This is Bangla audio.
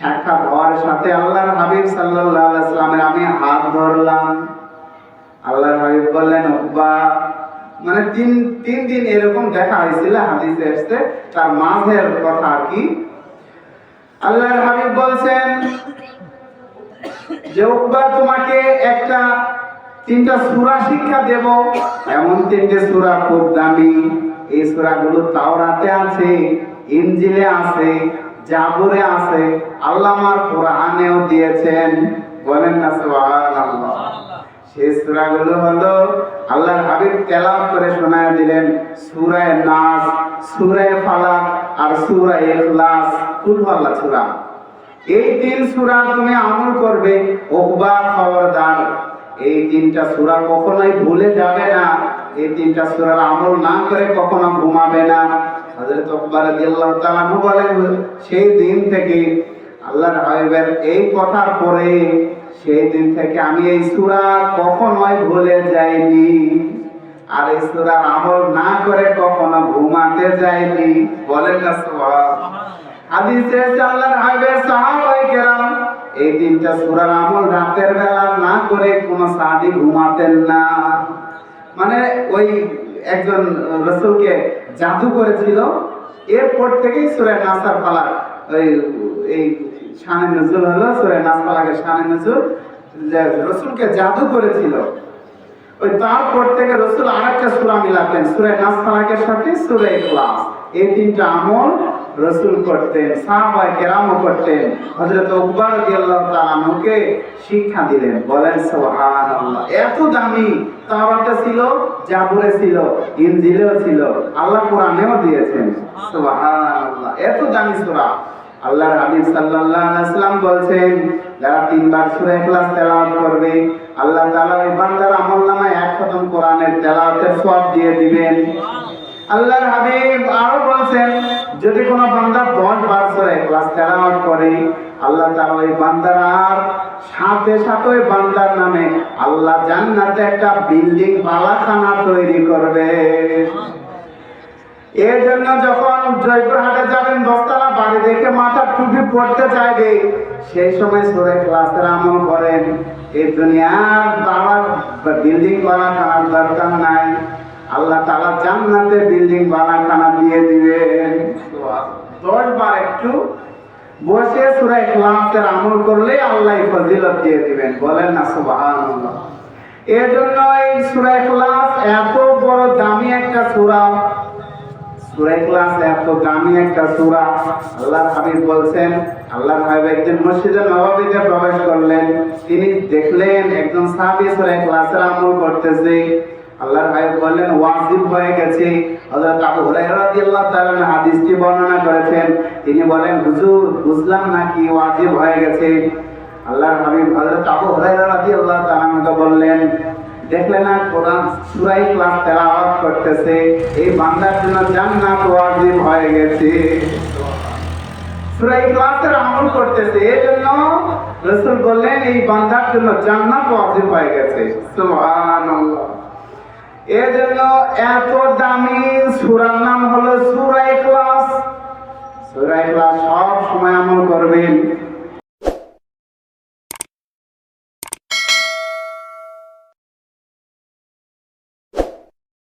সাক্ষাৎ হওয়ার সাথে আল্লাহর হাবিব সাল্লাল্লাহু আলাইহি আমি হাত ধরলাম। আল্লাহর হাবিব বললেন মানে তিন তিন দিন এরকম দেখা হয়েছিল হাদিসে এসছে, তার মাঝের কথা কি। আল্লাহর হাবিব বলছেন যে উকবা তোমাকে একটা, তিনটা সূরা শিক্ষা দেব। এমন তিনটে সূরা খুব দামি। এই সূরাগুলো তাওরাতে আছে, ইনজিলে আছে জাবুরে আছে আল্লাহ আমার কোরআনেও দিয়েছেন। বলেন না সুবহানাল্লাহ। সেই সূরাগুলো হলো আল্লাহর হাবিব তেলাওয়াত করে শোনায় দিলেন সূরা নাস সূরা ফালাক আর সূরা ইখলাস। কুল আল্লাহ সূরা। এই তিন সূরা তুমি আমল করবে ওকবা খবরদার। এই তিনটা সূরা কখনোই ভুলে যাবে না। এই তিনটা সূরার আমল না করে কখনো ঘুমাবে না। হযরত ওকবা রাদিয়াল্লাহু তাআলা বলেন, সেই দিন থেকে আল্লাহর হাবিবের এই কথার পরে সেই দিন থেকে আমি এই সূরা কখনোই ভুলে যাইনি। আর এই সূরার আমল না করে কখনো ঘুমাতে যাইনি। বলেন না হাদিসে এসেছে আল্লাহর হাবিবের সাহাবায়ে কেরাম, এই তিনটা সূরার আমল রাতের বেলা না করে কোন সাহাবী ঘুমাতেন না। মানে ওই একজন রাসূলকে জাদু করেছিল। এরপর থেকেই সূরা নাসার ফালাক ওই, এই শানে নজুল হলো সূরা নাস ফালাকের শানে নজুল যে রাসূলকে জাদু করেছিল। ওই তারপর থেকে রসুল আরেকটা সূরা মিলাতেন, সুরে নাস ফালাকের সাথে সুরে ইখলাস। এই তিনটা আমল রসুল করতেন সাহাবায়ে কেরামও করতেন। হযরত উকবা রাদিয়াল্লাহু তাআলা আনহুকে শিক্ষা দিলেন, বলেন, সুবহানাল্লাহ, এত দামি তাওরাতে ছিল, জাবুরে ছিল, ইনজিলেও ছিল, আল্লাহ কোরআনেও দিয়েছেন, সুবহানাল্লাহ, এত দামি সূরা। আল্লাহর হাবিব সাল্লাল্লাহু আলাইহি সাল্লাম বলছেন, যারা তিনবার সূরা ইখলাস তেলাওয়াত করবে, আল্লাহ তাআলা ওই বান্দার আমলনামায় এক খতম কোরআনের তেলাওয়াতের সওয়াব দিয়ে দিবেন। আল্লাহর হাবিব আরও বলছেন, যদি কোনো বান্দা 10 বার সূরা ইখলাস তেলাওয়াত করে, আল্লাহ তাআলা ওই বান্দার আর সাথে সাথে ওই বান্দার নামে আল্লাহ জান্নাতে একটা বিল্ডিং বালাখানা তৈরি করবে। এর জন্য যখন জয়পুরহাটে যাবেন, দশতলা বাড়ি দেখে মাথা টুপি পড়তে চাইবে, সেই সময় সরে ক্লাসের আমল করেন। এই দুনিয়ার বাবার বিল্ডিং বানাখানার দরকার নাই। আল্লাহ তালা জান্নাতে বিল্ডিং বানাখানা দিয়ে দিবেন দশ বার একটু বসে সুরাই ক্লাসের আমল করলে আল্লাহ ফজিলত দিয়ে দিবেন। বলেন না, সুবহানাল্লাহ। এর জন্য এই সুরা ক্লাস এত বড় দামি একটা সূরা। সূরা ইখলাস এত দামি একটা সূরা। আল্লাহর হাবিব বলছেন, আল্লাহর হাবিব একদিন মসজিদে নববীতে প্রবেশ করলেন। তিনি দেখলেন একজন সাহাবী সূরা ইখলাসের আমল করতেছে। আল্লাহর হাবিব বললেন ওয়াজিব হয়ে গেছে। হযরত আবু হুরায়রা রাদিয়াল্লাহু তাআলা হাদিসটি বর্ণনা করেছেন। তিনি বলেন, হুজুর, বুঝলাম না কি ওয়াজিব হয়ে গেছে? আল্লাহর হাবিব হযরত আবু হুরায়রা রাদিয়াল্লাহু তাআলা বললেন দেখলে না কোরআন সুরাই ক্লাস তেলাওয়াত করতেছে? এই বান্দার জন্য জান্নাত ওয়াজিব হয়ে গেছে। সুরাই ক্লাসের আমল করতেছে, এই জন্য রাসূল বললেন, এই বান্দার জন্য জান্নাত ওয়াজিব হয়ে গেছে। সুবহানাল্লাহ। এজন্য এত দামি সুরার নাম হলো সুরাই ক্লাস। সুরাই ক্লাস সব সময় আমল করবেন।